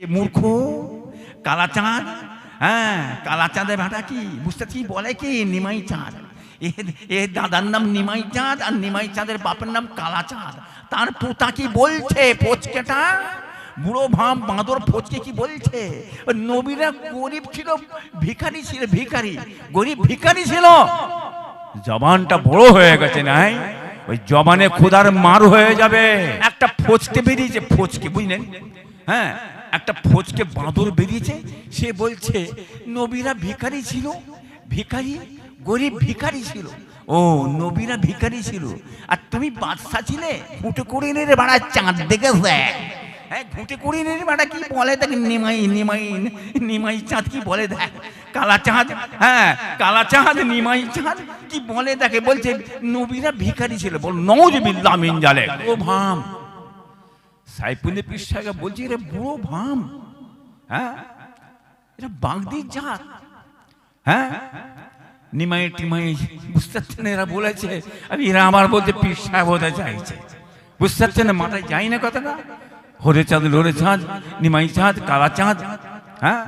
মূর্খ, কালাচাঁদ হ্যাঁ কালাচাঁদের ভাটা কি? বুঝতে কি বলে কি? নিমাই চাঁদ এ এ দাদার নাম নিমাই চাঁদ আর নিমাই চাঁদের বাপের নাম কালাচাঁদ। তার পোতা কি বলছে ফচকেটা? বুড়ো ভাম বাঁদর ফচকে কি বলছে? নবীরা গরিব ছিল, ভিখারি ছিল, ভিখারি। গরিব ভিখারি ছিল। জবানটা বড় হয়ে গেছে নাই? ওই জবানে খোদার মার হয়ে যাবে। একটা ফচকে বেরিয়েছে, ফচকে, বুঝলেন? হ্যাঁ একটা ফচকে বাঁদর বেরিয়েছে, সে বলছে, নবীরা ভিখারি ছিল, ভিখারি, গরিব ভিখারি ছিল। ও, নবীরা ভিখারি ছিল। আর তুমি বাদশা ছিলে? ফুটে করে রে বাড়া, চাঁদ দেখে দেখ হ্যাঁ কি বলে নিমাই কি বলে দেখ? হ্যাঁ নিমাই চাঁদ, কি বলে দেখে? বলছে, নবীরা ভিখারি ছিল। বল নৌজ বিল্লাহ জালে ও ভাম সাইফুলের পৃষ্ঠাকে বলছি রে বুড়ো ভাম। হ্যাঁ? এটা বাগদির জাত। হ্যাঁ? নিমাই টিমাই বুঝতে পারছেন এরা বলেছে, আমি এরা আমার বলতে পৃষ্ঠা বোধা চাইছে। বুঝতে পারছেন মাথায় যাই না কথাটা? হরে চাঁদ লোরে চাঁদ, নিমাই চাঁদ, কালা চাঁদ হ্যাঁ?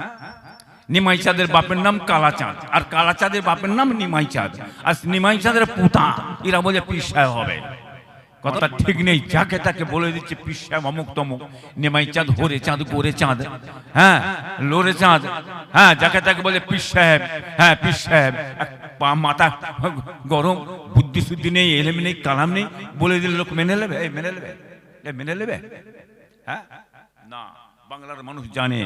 নিমাই চাঁদের বাপের নাম কালা চাঁদ, আর কালা চাঁদের বাপের নাম নিমাই চাঁদ। আর নিমাই চাঁদের পুতা, এরা বলে পৃষ্ঠায় হবে। কথাটা ঠিক নেই, যাকে তাকে বলে দিচ্ছে পিসাব অমুক তমুক, নেমাই চাঁদ, হরে চাঁদ, গোরে চাঁদ। হ্যাঁ লোরে চাঁদ। হ্যাঁ যাকে তাকে বলে পিস সাহেব হ্যাঁ পিস সাহেব পা মাথা গরম, বুদ্ধি শুদ্ধি নেই, এলেম নেই, কালাম নেই, বলে দিলে লোক মেনে নেবে? মেনে নেবে? মেনে নেবে? হ্যাঁ? না, বাংলার মানুষ জানে,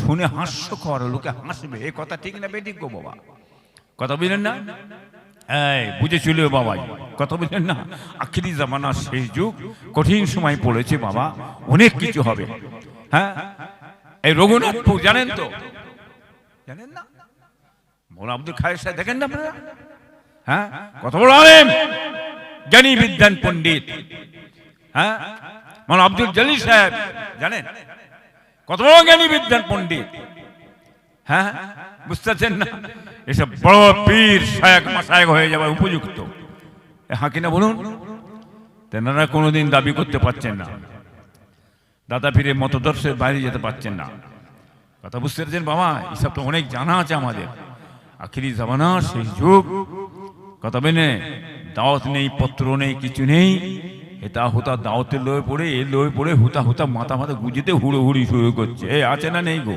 শুনে হাস্যকর, লোকে হাসবে, এ কথা ঠিক না, বেঠিক গো বাবা। কথা বুঝলেন না? এই, বুঝেছিল বাবাই? কথা বুঝলেন না? আখিরি জামানার শেষ যুগ, কঠিন সময় পড়েছে বাবা, অনেক কিছু হবে। হ্যাঁ? এই রঘুনাথপুর, জানেন তো? জানেন না? মোলা আব্দুল খায়ের সাহেব দেখেন না আপনারা? হ্যাঁ? কত বড় আলেম! জ্ঞানী বিদ্যান পণ্ডিত। হ্যাঁ? মোলা আব্দুল জলিল সাহেব, জানেন? কত বড় জ্ঞানী বিদ্যান পণ্ডিত। হ্যাঁ? বুঝতে পারছেন না? এসব বড় পীর শায়ক মাসায়ক হয়ে যাওয়ার উপযুক্ত। হ্যাঁ কিনা বলুন? তেনারা কোনোদিন দাবি করতে পারছেন না। দাদা পীরের মতদর্শের বাইরে যেতে পারছেন না। কথা বুঝতে পারছেন বাবা? এসব তো অনেক জানা আছে আমাদের। আখিরি জামানা, সেই যুগ। কথা বেনে দাওয়াত নেই, পত্র নেই, কিছু নেই। এটা হুতা দাওয়াতের লয়ে পড়ে এ লয়ে পড়ে হুতা হুতা মাথা মাথা গুজিতে হুড়ো হুড়ি শুরু করছে। এ আছে না নেই গো?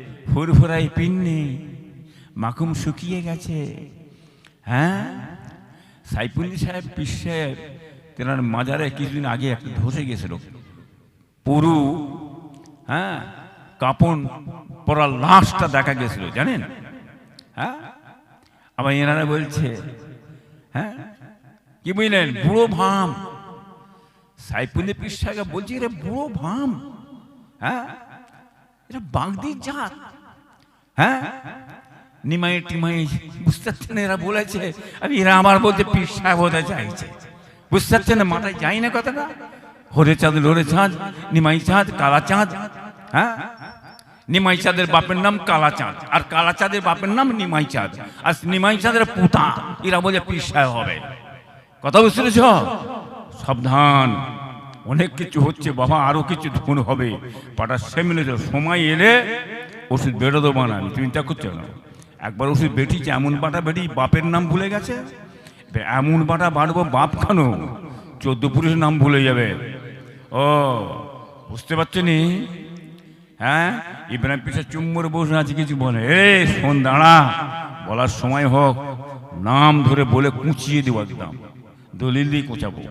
ফুরফুরাই পিন্নি মাকুম শুকিয়ে গেছে। হ্যাঁ? সাইফুল্লি সাহেব সাহেব, তেনার মাজারে কিছুদিন আগে একটা ধসে গেছিল। পুরু হ্যাঁ? কাপন পরা লাশটা দেখা গেছিল, জানেন? হ্যাঁ? আবার এনারা বলছে হ্যাঁ? কি বুঝলেন বুড়ো ভাম। সাইফুল্লি পিস বলছি রে বুড়ো ভাম। হ্যাঁ? এটা বাগদির জাত। হ্যাঁ? নিমাই টিমাই, বুঝতে পারছেন এরা বলেছে, আমি এরা আমার বলতে পিস সাহেব হতে চাইছে। বুঝতে পারছেন না, মাথায় যাই না কথাটা? হরে চাঁদ লোরে চাঁদ, নিমাই চাঁদ, কালা চাঁদ হ্যাঁ? নিমাই চাঁদের বাপের নাম কালা চাঁদ, আর কালা চাঁদের বাপের নাম নিমাই চাঁদ, আর নিমাই চাঁদের পুতা, এরা বলে সাহেব হবে। কথা বুঝতে পেরেছ? সাবধান, অনেক কিছু হচ্ছে, বাবা, আরও কিছু ধুন হবে। পাটা সেমিনে সময় এলে ওষুধ বেরোতো বানানি চিন্তা করছ না একবার ওষুধ বেটিছে এমন বাটা বেটি বাপের নাম ভুলে গেছে? এমন বাটা বাড়বো বাপ কেন? চোদ্দ পুরুষের নাম ভুলে যাবে। ও, বুঝতে পারছ নি? হ্যাঁ? ইব্রাহিম পিসা চুম্বর বসে আছে, কিছু বলে। এ, শোন, দাঁড়া। বলার সময় হোক, নাম ধরে বলে কুচিয়ে দেবো একদম। দলিল দিয়ে কোচাবো।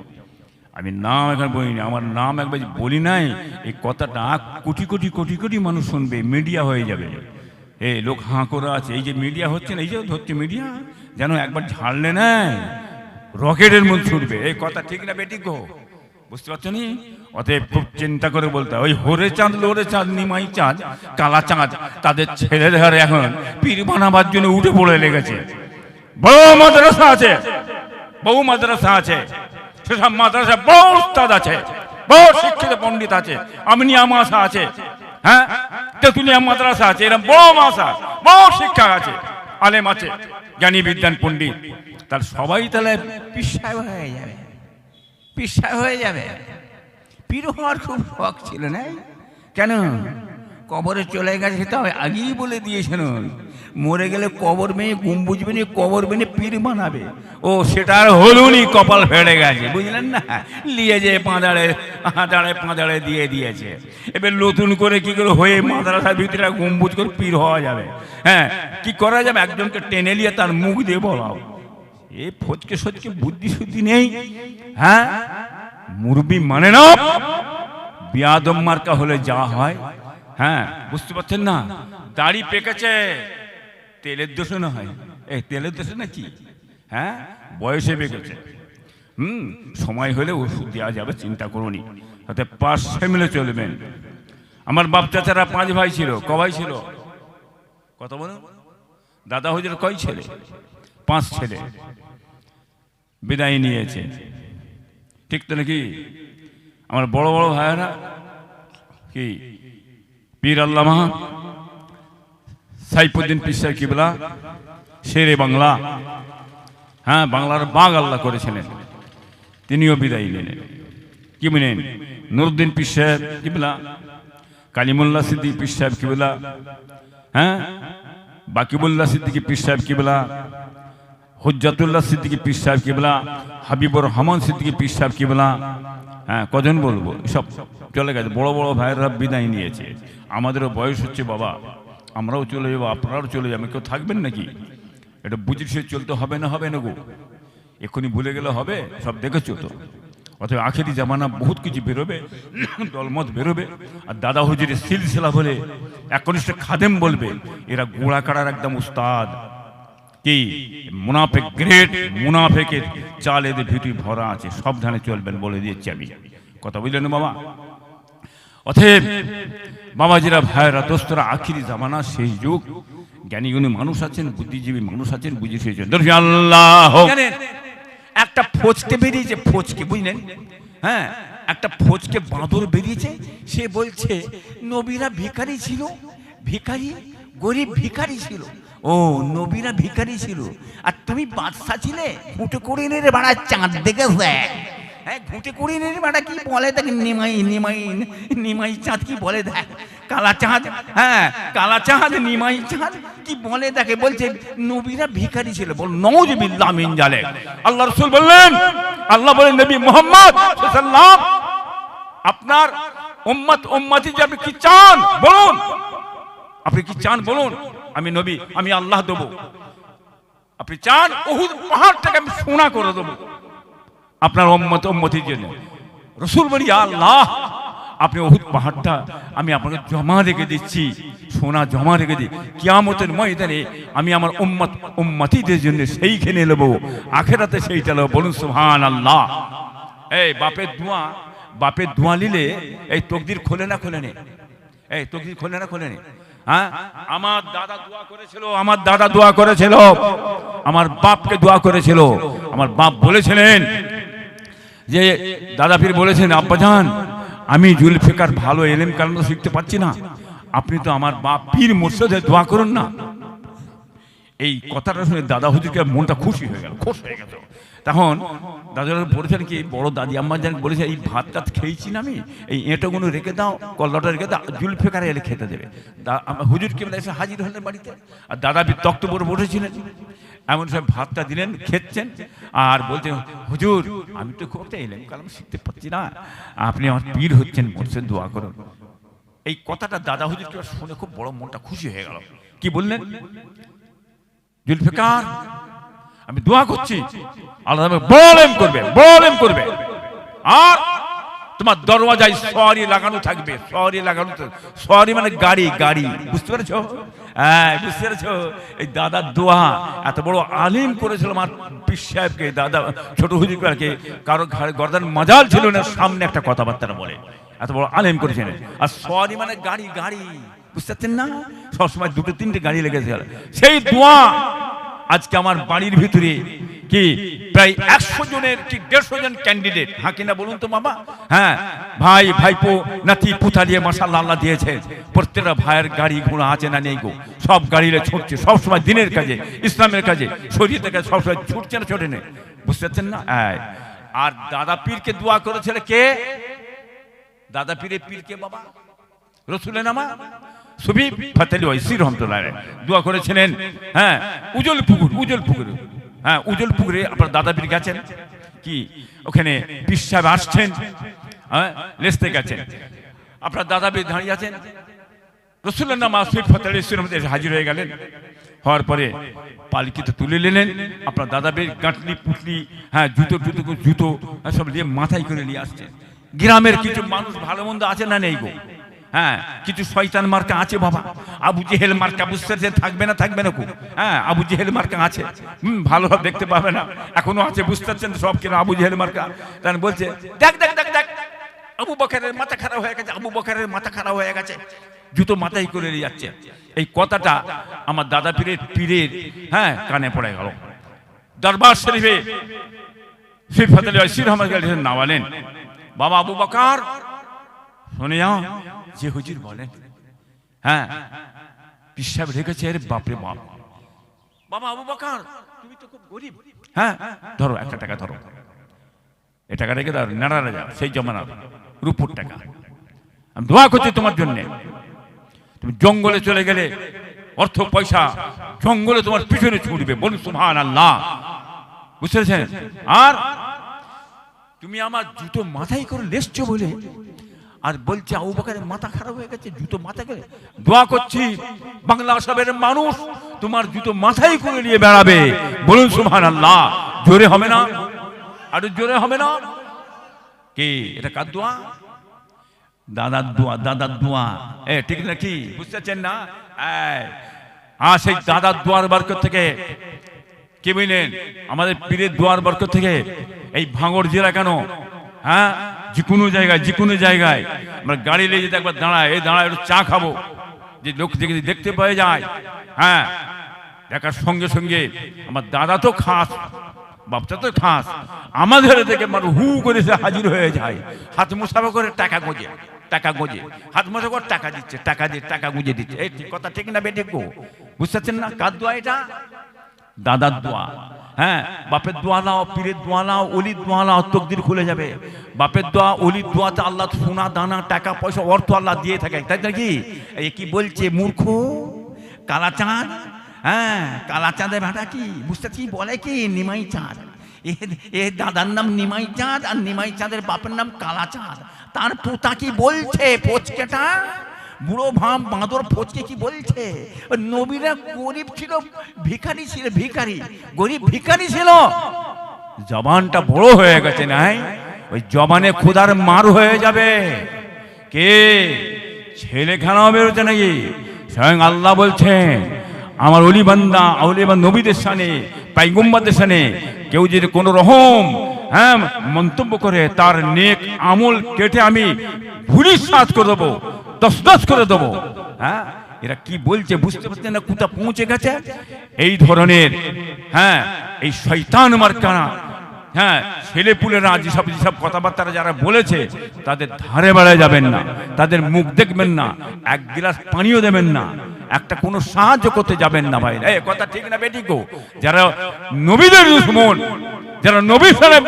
আমি নাম এখানে বলিনি, আমার নাম একবার বলি নাই, এই কথাটা কোটি কোটি কোটি কোটি মানুষ শুনবে মিডিয়া হয়ে যাবে। এ, লোক হাঁ করে আছে, এই যে মিডিয়া হচ্ছে না, এই যে ধরছে মিডিয়া যেন একবার ঝাড়লে না রকেটের মধ্যে ছুটবে। এই কথা ঠিক না বেটি গো? বুঝতে পারছ নি? অতএব খুব চিন্তা করে বলতে ওই হরে চাঁদ লোরে চাঁদ, নিমাই চাঁদ, কালা চাঁদ, তাদের ছেলেদের এখন পীর বানাবার জন্য উঠে পড়ে লেগেছে। বড় মাদ্রাসা আছে বহু মাদ্রাসা আছে। সেসব মাদ্রাসা বহু উস্তাদ আছে, বহু শিক্ষিত পণ্ডিত আছে, আমিনিয়া মাসা আছে হ্যাঁ? তেতুলিয়া মাদ্রাসা আছে এরকম বড় মাসা, বহু শিক্ষা আছে, আলেম আছে, জ্ঞানী বিজ্ঞান পণ্ডিত। তার সবাই তাহলে পিসায় হয়ে যাবে পিসায় হয়ে যাবে। পীর হওয়ার খুব শখ ছিল, না? কেন? কবরে চলে গেছে তো আগেই বলে দিয়েছেন মরে গেলে কবর মেয়ে গম্বুজ বেনে কবর বেনে পীর বানাবে। ও, সেটা আর হলুনি কপাল ফেড়ে গেছে, বুঝলেন না? নিয়ে যে পাঁদাড়ে পাঁদাড়ে পাঁদাড়ে দিয়ে দিয়েছে। এবার নতুন করে কি করে হয়ে মাদ্রাসার ভিতরে গম্বুজ করে পীর হওয়া যাবে। হ্যাঁ কি করা যাবে? একজনকে টেনে নিয়ে তার মুখ দিয়ে বলাও। এ ফচকে সচকে বুদ্ধি শুদ্ধি নেই। হ্যাঁ মুরবি মানে না। বিয়াদম মার্কা হলে যা হয়। হ্যাঁ বুঝতে পারছেন না? দাড়ি পেকেছে। তেলের দোষে না হয়। এই তেলের দোষে না কি? হ্যাঁ? বয়সে পেকেছে হুম, সময় হলে ওষুধ দেওয়া যাবে, চিন্তা করুনি তাতে পাঁচ মিলে চলবেন আমার বাপ চাচারা পাঁচ ভাই ছিল, ক ভাই ছিল? কত বলো দাদা হুজুর কয় ছেলে? পাঁচ ছেলে। বিদায় নিয়েছে। ঠিক তো নাকি? আমার বড় বড় ভাইয়েরা? কি? পীর আল্লামা সাইফুদ্দিন পিসার কিবলা, শেরে বাংলা। হ্যাঁ বাংলার বাঘ আল্লাহ করেছিলেন। তিনিও বিদায় নিলেন। কি বলেন? নুরুদ্দিন পিস সাহেব কিবলা, কালিমুল্লাহ সিদ্দিক পিস সাহেব কিবলা হ্যাঁ বাকিবুল্লাহ সিদ্দিকি পিস সাহেব কিবলা, হুজ্জাতুল্লাহ সিদ্দিকি পিস সাহেব কিবলা, হাবিবুর রহমান সিদ্দিকি পিস সাহেব কিবলা হ্যাঁ কজন বলব? সব চলে গেছে। বড় বড় ভাইয়েরা বিদায় নিয়েছে। আমাদেরও বয়স হচ্ছে বাবা। আমরাও চলে যাব, আপনারাও চলে যাবেন, কেউ থাকবেন নাকি? এটা বুঝে সে চলতে হবে না হবে না গো এক্ষুনি ভুলে গেলে হবে, সব দেখেছ তো? অথবা আখেরি জামানা বহুত কিছু বেরোবে, দলমত বেরোবে, আর দাদা হুজুরের সিলসিলা বলে একনিষ্ঠ খাদেম বলবে, এরা গোড়া কাড়ার একদম উস্তাদ। কি? মুনাফেক গ্রেট, মুনাফেকের চাল এদের ভিতরে ভরা আছে, সাবধানে চলবেন বলে দিয়েছি আমি। কথা বুঝলেন বাবা? অতএব বাবাজিরা, ভাইয়েরা, দোস্তরা, আখিরি জামানা শেষ যুগ। জ্ঞানী গুণী মানুষ আছেন, বুদ্ধিজীবী মানুষ আছেন, বুঝে সেই আল্লাহ একটা ফচকে বেরিয়েছে, ফচকে, বুঝলেন? হ্যাঁ একটা ফচকে বাঁদর বেরিয়েছে, সে বলছে, নবীরা ভিখারি ছিল, ভিখারি, গরিব ভিখারি ছিল। ও, নবীরা ভিখারি ছিল। আর তুমি বাদশা ছিলে? ফুটে করে এনে রে বাড়া, চাঁদ দেখে দেয় ঘুঁটে রে বাড়া কি বলে তাকে নিমাই নিমাই নিমাই চাঁদ কি বলে দেখ? কালা চাঁদ হ্যাঁ কালা চাঁদ, নিমাই চাঁদ কি বলে বলছে, নবীরা ভিখারি ছিল। বল মিন আল্লাহ বললেন, আল্লাহ নবী আপনার উম্মত, উম্মতি যে আপনি কি চান, বলুন। আপনি কি চান, বলুন। আমি নবী, আমি আল্লাহ দেবো। আপনি চান, উহুদ পাহাড়টাকে আমি সোনা করে দেবো। আপনার উম্মত উম্মতির জন্য। রসুল বলি, "ইয়া আল্লাহ, আপনি অহুদ পাহাড়টা আমি আপনাকে জমা রেখে দিচ্ছি, সোনা জমা রেখে দিই। কিয়ামতের ময়দানে আমি আমার উম্মত উম্মতিদের জন্য সেইখানে নেব, আখেরাতে সেইটা নেব। বলুন সুহান আল্লাহ এই বাপের ধোঁয়া বাপের ধোঁয়া নিলে এই তকদির খোলে না খোলে নে। এই তকদির খোলে না খোলে নে। হ্যাঁ? আমার দাদা দোয়া করেছিল, আমার দাদা দোয়া করেছিল, আমার বাপকে দোয়া করেছিল, আমার বাপ বলেছিলেন যে দাদা পীর বলেছেন আব্বাজান আমি জুলফিকার ভালো এলেম কারণ শিখতে পারছি না। আপনি তো আমার বাপ পীর মোর্শেদে দোয়া করুন না। এই কথাটা শুনে দাদা হুজুরকে মনটা খুশি হয়ে গেল, খুশ হয়ে গেল। তখন দাদা বলেছেন কি, বড় দাদি আম্মা যেন বলেছে, এই ভাত টাত খেয়েছি না আমি, এই এঁটোগুলো রেখে দাও, কল্লাটা রেখে দাও, জুলফিকারে এলে খেতে দেবে। হুজুর কি বলে এসে হাজির হলেন বাড়িতে। আর দাদা বীর তক্ত পরে বসেছিলেন। এমন সব ভাতটা দিলেন, খেচ্ছেন, আর বলছেন, হুজুর, আমি তো খুব একটা এলেম কালাম শিখতে পারছি না। আপনি আমার পীর হচ্ছেন বলছেন দোয়া করুন। এই কথাটা দাদা হুজুরকে শুনে খুব বড় মনটা খুশি হয়ে গেল। কি বললেন? জুলফিকার, আমি দোয়া করছি, আল্লাহ বলেন করবে বলেন করবে। আর তোমার দরওয়াজায় সরি লাগানো থাকবে সরি লাগানো সরি মানে গাড়ি গাড়ি, বুঝতে পেরেছ? হ্যাঁ বুঝতে পেরেছ? এই দাদার দোয়া এত বড় আলিম করেছিল আমার পিস সাহেবকে, দাদা, ছোট হুজুরকে কারও ঘাড়ে গর্দান মজাল ছিল না, সামনে একটা কথাবার্তা বলে। এত বড় আলেম করেছেন আর সরি মানে গাড়ি গাড়ি, বুঝতে পারছেন না? সবসময় দুটো, তিনটে গাড়ি লেগেছে। সেই দোয়া আজকে আমার বাড়ির ভিতরে কি? প্রায় একশো জনের কি দেড়শো জন ক্যান্ডিডেট হ্যাঁ কিনা বলুন তো মামা? হ্যাঁ ভাই, ভাইপো, নাতি পুতা দিয়ে মাসাল্লাহ আল্লাহ দিয়েছে। প্রত্যেকটা ভাইয়ের গাড়ি ঘোড়া আছে না নেই গো? সব গাড়িরে ছুটছে সবসময় দিনের কাজে, ইসলামের কাজে। শরীরের কাজে সবসময় ছুটছে না, ছোটে নেই বুঝতে পারছেন না? আর দাদা পীরকে দোয়া করেছিল কে? দাদা পীরে পীরকে বাবা? রসুলের নামা? সুবি ফাতেলি ওয়াইসি রহমতুল্লাহ দোয়া করেছিলেন হ্যাঁ উজল পুকুর উজল পুকুর। হ্যাঁ উজল পুকুরে আপনার দাদা পীর গেছেন। কি? ওখানে পীর সাহেব আসছেন। হ্যাঁ লেসতে গেছেন। আপনার দাদা পীর দাঁড়িয়ে আছেন। রসুলের নাম সুইট ফাতেলি মধ্যে হাজির হয়ে গেলেন। হওয়ার পরে পালকিতে তুলে নিলেন। আপনার দাদা বের গাঁটলি পুটলি হ্যাঁ জুতো জুতো জুতো হ্যাঁ, সব নিয়ে মাথায় করে নিয়ে আসছেন। গ্রামের কিছু মানুষ ভালো মন্দ আছে না নেই গো? হ্যাঁ কিছু শয়তান মার্কা আছে বাবা। আবু জেহেল মার্কা বুঝতে থাকবে না থাকবে না কো। হ্যাঁ আবু জেহেল মার্কা আছে। হুম ভালোভাবে দেখতে পাবে না। এখনও আছে, বুঝতে পারছেন সব কিনা আবু জেহেল মার্কা? তার বলছে, দেখ দেখ দেখ দেখ, আবু বকরের মাথা খারাপ হয়ে গেছে, আবু বকরের মাথা খারাপ হয়ে গেছে। জুতো মাথায় করে নিয়ে যাচ্ছে। এই কথাটা আমার দাদা পীরের পীরের হ্যাঁ কানে পড়ে গেল। দরবার শরীফে শ্রী ফতেল নামালেন। বাবা আবু বকর, শুনে যাও। যে হুজুর বলেন হ্যাঁ পিসাব রেখেছে আরে বাপরে বাপ। বাবা আবু বকর তুমি তো খুব গরিব। হ্যাঁ ধরো একটা টাকা ধরো। এ টাকা রেখে দাও নাড়া রাজা সেই জমানা রূপুর টাকা। আমি দোয়া করছি তোমার জন্য। তুমি জঙ্গলে চলে গেলে অর্থ পয়সা জঙ্গলে তোমার পিছনে ছুটবে। বলুন সুহান আল্লাহ বুঝতে পেরেছেন? আর তুমি আমার জুতো মাথায় করে লেসছো বলে আর বলছে, আবু মাথা খারাপ হয়ে গেছে, জুতো মাথা করে দোয়া করছি, বাংলা সবের মানুষ তোমার জুতো মাথায় করে নিয়ে বেড়াবে। বলুন সুহান আল্লাহ জোরে হবে না? আর জোরে হবে না? কে? এটা কার দোয়া? দাদার দোয়া দাদার দোয়া। এ, ঠিক নাকি বুঝতে পারছেন না? আর সেই দাদার দোয়ার বরকত থেকে কে বুঝলেন আমাদের পীরের দোয়ার বরকত থেকে এই ভাঙড় জেলা কেন? হ্যাঁ? যে কোনো জায়গায় যে কোনো জায়গায় আমরা গাড়ি নিয়ে যেতে একবার দাঁড়ায় এই দাঁড়ায় একটু চা খাব। যে লোক দেখে দেখতে পাওয়া যায় হ্যাঁ দেখার সঙ্গে সঙ্গে আমার দাদা তো খাস, বাপটা তো খাস, আমাদের থেকে মানে হু করে সে হাজির হয়ে যায়। হাত মুসাফা করে টাকা গোজে টাকা গোজে হাত মুসা করে টাকা দিচ্ছে, টাকা দিয়ে টাকা গুঁজে দিচ্ছে। এই কথা ঠিক না বেঠিক গো? বুঝতে পারছেন না? কার দোয়া এটা? দাদার দোয়া। হ্যাঁ বাপের দোয়া নাও, পীরের দোয়া নাও, অলির দোয়া নাও, তকদির খুলে যাবে। বাপের দোয়া, অলির দোয়াতে আল্লাহ সোনা, দানা, টাকা, পয়সা, অর্থ আল্লাহ দিয়ে থাকে তাই নাকি? এই কি বলছে, মূর্খ? কালাচাঁদ? হ্যাঁ কালাচাঁদের ভাটা কি? বুঝতে কি বলে কি? নিমাই চাঁদ এ দাদার নাম নিমাই চাঁদ আর নিমাই চাঁদের বাপের নাম কালাচাঁদ। তার পোতা কি বলছে, পোচকেটা? বুড়ো ভাম বাঁদর ফচকে কি বলছে? নবীরা গরিব ছিল, ভিখারি ছিল, ভিখারি। গরিব ভিখারি ছিল। জবানটা বড় হয়ে গেছে নাই? ওই জবানে খুদার মার হয়ে যাবে। কে? ছেলে খেলাও বেরোচ্ছে নাকি? স্বয়ং আল্লাহ বলছেন, আমার অলি বান্দা আউলি বা নবীদের সানে পাইগুম্বাদের সানে কেউ যদি কোনো রকম হ্যাঁ মন্তব্য করে, তার নেক আমল কেটে আমি ভুলি সাজ করে দেবো। দশ করে দেবো। হ্যাঁ? এরা কি বলছে বুঝতে পারছেন না, কোথা পৌঁছে গেছে? এই ধরনের হ্যাঁ এই শৈতান মার্কানা হ্যাঁ ছেলে পুলেরা যেসব যেসব কথাবার্তা যারা বলেছে, তাদের ধারে বেড়ায় যাবেন না, তাদের মুখ দেখবেন না, এক গিলাস পানিও দেবেন না, একটা কোনো সাহায্য করতে যাবেন না ভাই। এই কথা ঠিক না বেটি গো? যারা নবীদের দুশ্মন, যারা নবী সালে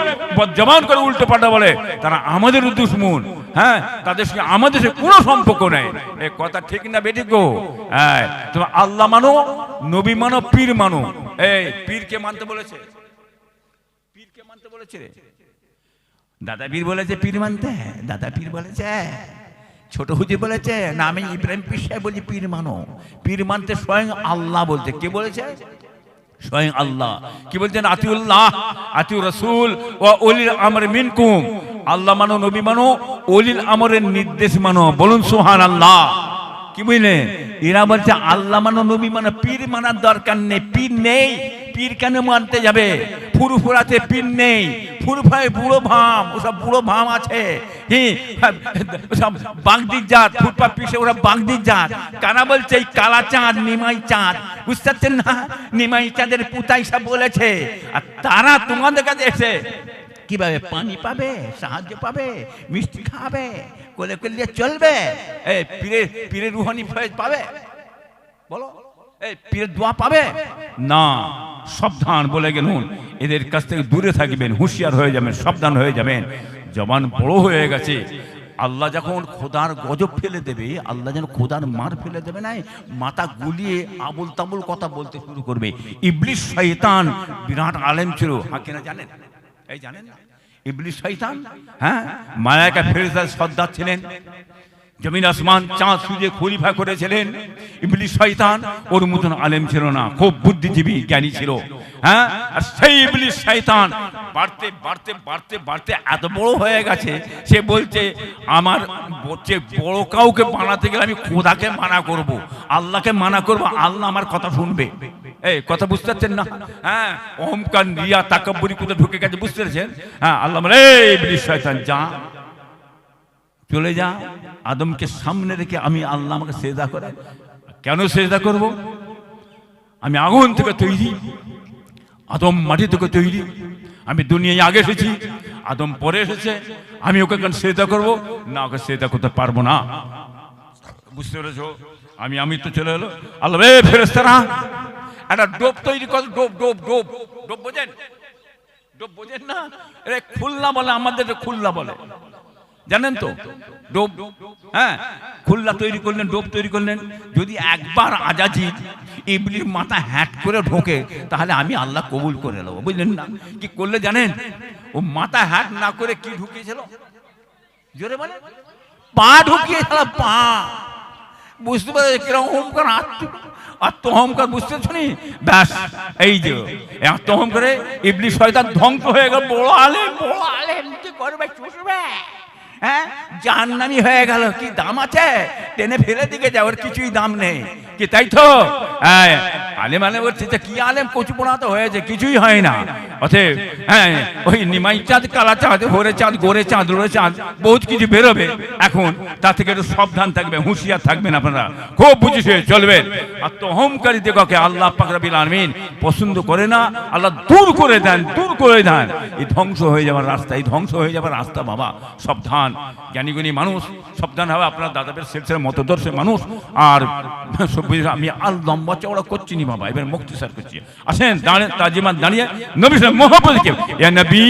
জমান করে উল্টো পাল্টা বলে, তারা আমাদের দুশ্মন। হ্যাঁ তাদের সঙ্গে আমাদের সঙ্গে কোনো সম্পর্ক নেই। এই কথা ঠিক না বেটি গো? হ্যাঁ তোমার আল্লাহ মানো, নবী মানো, পীর মানো। এই, পীরকে মানতে বলেছে। পীরকে মানতে বলেছে দাদা পীর বলেছে, পীর মানতে? দাদা পীর বলেছে, ছোট হুজি বলেছে, না, আমি ইব্রাহিম পীর সাহেব বলছি পীর মানো। পীর মানতে স্বয়ং আল্লাহ বলছে। কে বলেছে? স্বয়ং আল্লাহ। কি বলছেন? আতিউল্লাহ আতিউ রসুল ও অলির আমর মিনকুম। আল্লাহ মানো, নবী মানো অলিল আমরের নির্দেশ মানো। বলুন সুহান আল্লাহ কি বুঝলে? এরা বলছে, আল্লাহ মানো, নবী মানো, পীর মানার দরকার নেই। পীর নেই। পীর কেন মানতে যাবে? ফুরফুরাতে পীর নেই। ফুরফুরায় বুড়ো ভাম, ওসব বুড়ো ভাম আছে। হি সব বাগদির জাত ফুটপা পিসে, ওরা বাগদির জাত। কারা বলছে, এই কালা চাঁদ, নিমাই চাঁদ? বুঝতে পারছেন না? নিমাই চাঁদের পুতাই সব বলেছে। আর তারা তোমাদের কাছে এসে কীভাবে পানি পাবে, সাহায্য পাবে, মিষ্টি খাবে, কোলে কোলে চলবে, এই পীরের পীরের রুহানি ফয়েজ পাবে। বলো, এই পীরের দোয়া পাবে? না, সাবধান বলে গেলুন, এদের কাছ থেকে দূরে থাকবেন, হুঁশিয়ার হয়ে যাবেন, সাবধান হয়ে যাবেন। জবান বড় হয়ে গেছে। আল্লাহ যখন খোদার গজব ফেলে দেবে, আল্লাহ যেন খোদার মার ফেলে দেবে না মাথা গুলিয়ে আবুল তাবুল কথা বলতে শুরু করবে। ইবলিশ শয়তান বিরাট আলেম ছিল হাকিনা জানেন? এই জানেন না? ইবলিশ শয়তান হ্যাঁ? মায়াকা ফেরেশতা সর্দার ছিলেন। জমিন আসমান চাঁদ সুজে খলিফা করেছিলেন। ইবলিশ শয়তান, ওর মতন আলেম ছিল না, খুব বুদ্ধিজীবী, জ্ঞানী ছিল। হ্যাঁ? আর সেই ইবলিশ শয়তান বাড়তে বাড়তে বাড়তে বাড়তে এত বড় হয়ে গেছে, সে বলছে, আমার বলছে বড় কাউকে বানাতে গেলে আমি খোদাকে মানা করব। আল্লাহকে মানা করব, আল্লাহ আমার কথা শুনবে। এই, কথা বুঝতে পারছেন না? হ্যাঁ? অহংকার রিয়া তাকাব্বরি কোথায় ঢুকে গেছে, বুঝতে পেরেছেন? হ্যাঁ আল্লাহ বলে, এই ইবলিশ শয়তান, যা, চলে যা। আদমকে সামনে রেখে আমি আল্লাহ আমাকে সেজদা করে কেন সেজদা করব? আমি আগুন থেকে তৈরি, আদম মাটি থেকে তৈরি। আমি দুনিয়ায় আগে এসেছি, আদম পরে এসেছে, আমি ওকে কেন সেজদা করব? না, ওকে সেজদা করতে পারব না। বুঝতে পেরেছ? আমি আমি তো চলে এলো। আল্লাহ ফেরেস্তারা একটা ডোব তৈরি কর, ডোব ডোব ডোব। ডোব বোঝেন? ডোব বোঝেন না? খুলনা বলে, আমাদের খুলনা বলে। জানেন তো? ডোব। হ্যাঁ? খুল্লা তৈরি করলেন, ডোব তৈরি করলেন। যদি একবার আজাজি ইবলির মাথা হ্যাট করে ঢোকে, তাহলে আমি আল্লাহ কবুল করে নেব। বুঝলেন না? কি করলে জানেন? ও মাথা হ্যাট না করে কি ঢুকিয়েছিল? জোরে বলে পা ঢুকিয়েছিল, পা। বুঝতে পারে কীরকম অহংকার? আত্ম আত্মহংকার বুঝতে শুনি ব্যাস, এই যে, এই আত্মহং করে ইবলি শয়তান ধ্বংস হয়ে গেল। বড় আলেম বড় আলেম, কি করবে, চুষবে? হ্যাঁ? জাহান্নামি হয়ে গেল। কি দাম আছে? টেনে ফেলে দিকে যাওয়ার কিছুই দাম নেই। কি তাই তো? হ্যাঁ আলেম আলেম বলছে যে কি আলেম? কচু পোড়া তো হয়েছে, কিছুই হয় না। অতএব হ্যাঁ ওই নিমাই চাঁদ, কালা চাঁদ, ভোরে চাঁদ, গোরে চাঁদ, রোরে চাঁদ, বহুত কিছু বেরোবে। এখন তা থেকে একটু সাবধান থাকবে, হুঁশিয়ার থাকবেন আপনারা। খুব বুঝিয়ে চলবেন আর তো হোমকারী দিগকে আল্লাহ পাকরাবিল আলমিন পছন্দ করে না, আল্লাহ দূর করে দেন, দূর করে দেন। এই ধ্বংস হয়ে যাওয়ার রাস্তা, এই ধ্বংস হয়ে যাওয়ার রাস্তা বাবা, সাবধান। জ্ঞানীগুণী মানুষ, সাবধান হবে, আপনার দাদাবের শেষের মতদর্শে মানুষ। আর আমি আর লম্বা চওড়া করছি নি বাবা, এবার মুক্তি স্যার করছি। আসেন, দাঁড়িয়ে তাজিমান দাঁড়িয়ে, নবী মোহাম্মদকে ইয়া নবী।